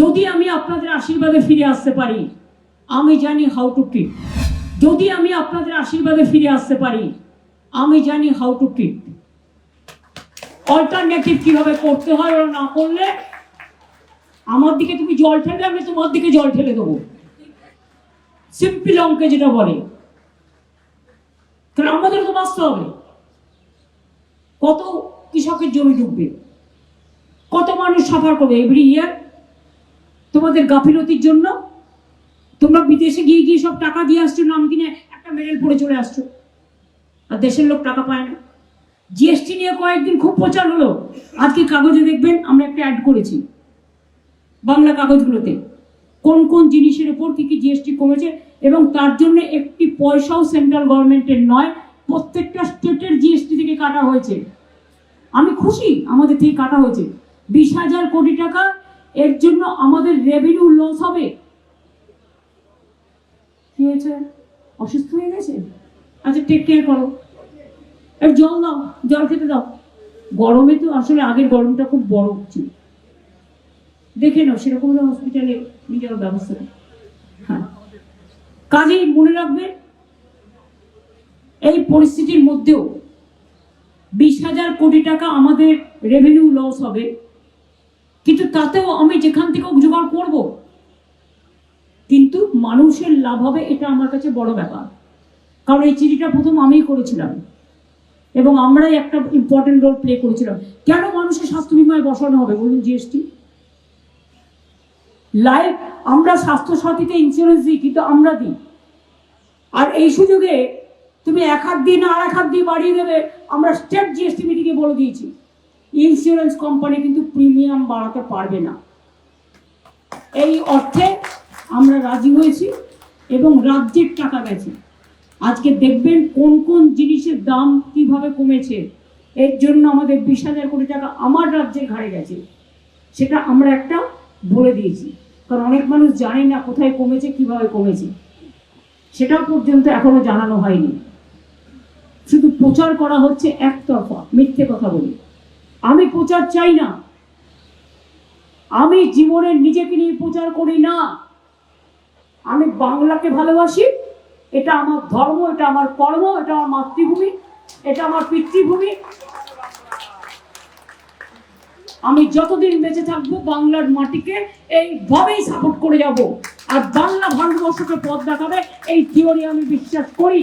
যদি আমি আপনাদের আশীর্বাদে ফিরে আসতে পারি, আমি জানি হাউ টু ট্রিট যদি আমি আপনাদের আশীর্বাদে ফিরে আসতে পারি, আমি জানি হাউ টু ট্রিট অল্টারনেটিভ কীভাবে করতে হয় ওরা না করলে, আমার দিকে তুমি জল ঠেলে, আমি তোমার দিকে জল ঠেলে দেবো। সিম্পল অঙ্কে যেটা বলে, কারণ আমাদের তো বাঁচতে হবে। কত কৃষকের জমি ডুববে, কত মানুষ সাফার করবে এভরি ইয়ার তোমাদের গাফিলতির জন্য তোমরা বিদেশে গিয়ে গিয়ে সব টাকা দিয়ে আসছো, নাম কিনে একটা মেডেল পড়ে চলে আসছো। আর দেশের লোক টাকা পায় না। জিএসটি নিয়ে কয়েকদিন খুব প্রচার হলো। আজকে কাগজে দেখবেন আমরা একটা অ্যাড করেছি। বাংলা কাগজগুলোতে। কোন কোন জিনিসের উপর কি কি জিএসটি কমেছে এবং তার জন্য একটি পয়সাও সেন্ট্রাল গভর্নমেন্টের নয়, প্রত্যেকটা স্টেটের জিএসটি থেকে কাটা হয়েছে। আমি খুশি, আমাদের থেকে কাটা হয়েছে। বিশ হাজার কোটি টাকা এর জন্য আমাদের রেভিনিউ লস হবে। কি হয়েছে? অসুস্থ হয়ে গেছে? আচ্ছা টেক কেয়ার করো। এর জল দাও, জল খেতে দাও। গরমে তো আসলে আগের গরমটা খুব বড় ছিল। দেখে নাও, সেরকম হলে হসপিটালে নিয়ে যাওয়ার ব্যবস্থা হ্যাঁ। কাজেই মনে রাখবে, এই পরিস্থিতির মধ্যেও বিশ হাজার কোটি টাকা আমাদের রেভিনিউ লস হবে। কিন্তু তাতেও আমি যেখান থেকে জোগাড় করব। কিন্তু মানুষের লাভ হবে এটা আমার কাছে বড় ব্যাপার। কারণ এই চিঠিটা প্রথম আমিই করেছিলাম। এবং আমরাই একটা ইম্পর্টেন্ট রোল প্লে করেছিলাম। কেন মানুষের স্বাস্থ্য বিমায় বসানো হবে বলুন জিএসটি লাইফ আমরা স্বাস্থ্য সাথীতে ইন্স্যুরেন্স দিই, কিন্তু আমরা দিই। আর এই সুযোগে তুমি এক হাত দিয়ে না আর এক হাত দিয়ে বাড়িয়ে দেবে, আমরা স্টেট জিএসটি মিটিংয়ে বলে দিয়েছি। ইন্স্যুরেন্স কোম্পানি কিন্তু প্রিমিয়াম বাড়াতে পারবে না। এই অর্থে আমরা রাজি হয়েছি এবং রাজ্যের টাকা গেছে। আজকে দেখবেন কোন কোন জিনিসের দাম কীভাবে কমেছে, এর জন্য আমাদের বিশ হাজার কোটি টাকা আমার রাজ্যের ঘাড়ে গেছে। সেটা আমরা একটা বলে দিয়েছি। কারণ অনেক মানুষ জানে না কোথায় কমেছে, কীভাবে কমেছে। সেটা পর্যন্ত এখনও জানানো হয়নি। শুধু প্রচার করা হচ্ছে একতরফা, মিথ্যে কথা বলে। আমি প্রচার চাই না। আমি জীবনে নিজেকে নিয়ে প্রচার করি না। আমি বাংলাকে ভালোবাসি। এটা আমার ধর্ম, এটা আমার কর্ম, এটা আমার মাতৃভূমি, এটা আমার পিতৃভূমি। আমি যতদিন বেঁচে থাকব বাংলার মাটিকে এইভাবেই সাপোর্ট করে যাব। আর বাংলা ভারতবর্ষকে পথ দেখাবে, এই থিওরি আমি বিশ্বাস করি।